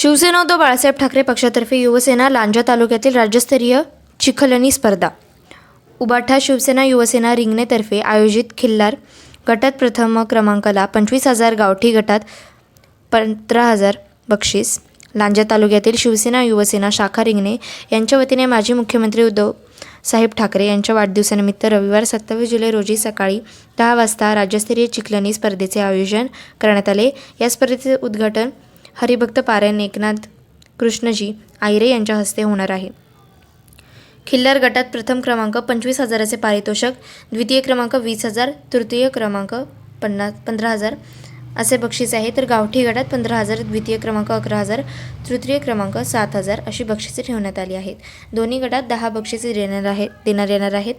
शिवसेना उद्धव बाळासाहेब ठाकरे पक्षातर्फे युवसेना लांजा तालुक्यातील राज्यस्तरीय चिखलनी स्पर्धा. उबाठा शिवसेना युवसेना रिंगणेतर्फे आयोजित खिल्लार गटात प्रथम क्रमांकाला पंचवीस हजार गावठी गटात पंधरा हजार बक्षीस. लांजा तालुक्यातील शिवसेना युवसेना शाखा रिंगणे यांच्या वतीने माजी मुख्यमंत्री उद्धव साहेब ठाकरे यांच्या वाढदिवसानिमित्त रविवार सत्तावीस जुलै रोजी सकाळी दहा वाजता राज्यस्तरीय चिखलनी स्पर्धेचे आयोजन करण्यात आले. या स्पर्धेचे उद्घाटन हरिभक्त पारायण एकनाथ कृष्णजी आयरे यांच्या हस्ते होणार आहे. खिल्लार गटात प्रथम क्रमांक पंचवीस हजाराचे पारितोषक द्वितीय क्रमांक वीस हजार तृतीय क्रमांक पन्नास पंधरा हजार असे बक्षीस आहे. तर गावठी गटात पंधरा हजार द्वितीय क्रमांक अकरा हजार तृतीय क्रमांक सात हजार अशी बक्षिसे ठेवण्यात आली आहेत. दोन्ही गटात दहा बक्षिसे देणार आहेत देण्यात येणार आहेत.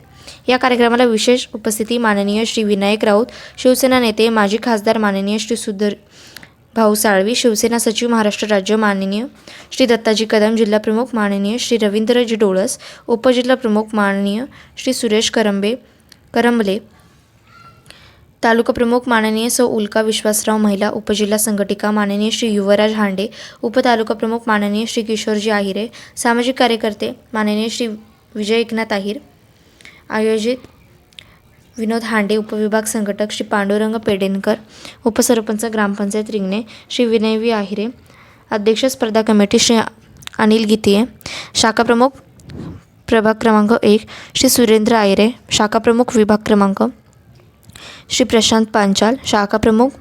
या कार्यक्रमाला विशेष उपस्थिती माननीय श्री विनायक राऊत शिवसेना नेते माजी खासदार माननीय श्री सुधर भाऊ साळवी शिवसेना सचिव महाराष्ट्र राज्य माननीय श्री दत्ताजी कदम जिल्हाप्रमुख माननीय श्री रवींद्रजी डोळस उपजिल्हाप्रमुख माननीय श्री सुरेश करंबे करंबले तालुका प्रमुख माननीय सौ उल्का विश्वासराव महिला उपजिल्हा संघटिका माननीय श्री युवराज हांडे उपतालुका प्रमुख माननीय श्री किशोरजी आहिरे सामाजिक कार्यकर्ते माननीय श्री विजय एकनाथ आहिर आयोजित विनोद हांडे उपविभाग संघटक श्री पांडुरंग पेडेनकर उपसरपंच ग्रामपंचायत रिंगणे श्री विनयवी आहिरे अध्यक्ष स्पर्धा कमिटी श्री अनिल गीतिये शाखा प्रमुख प्रभाग क्रमांक एक श्री सुरेंद्र आयरे शाखा प्रमुख विभाग क्रमांक श्री प्रशांत पांचाल शाखा प्रमुख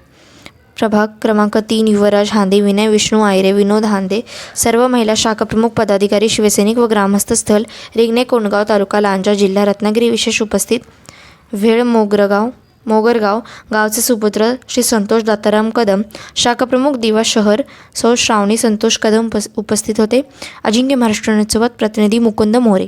प्रभाग क्रमांक तीन युवराज हांदे विनय विष्णू आयरे विनोद हांदे सर्व महिला शाखा प्रमुख पदाधिकारी शिवसैनिक व ग्रामस्थ स्थल रिंगणे कोंडगाव तालुका लांजा जिल्हा रत्नागिरी विशेष उपस्थित वेळ मोगरगाव मोगरगाव गावचे सुपुत्र श्री संतोष दाताराम कदम शाखा प्रमुख दिवा शहर सौ श्रावणी संतोष कदम उपस्थित होते. अजिंक्य महाराष्ट्र प्रतिनिधी मुकुंद मोरे.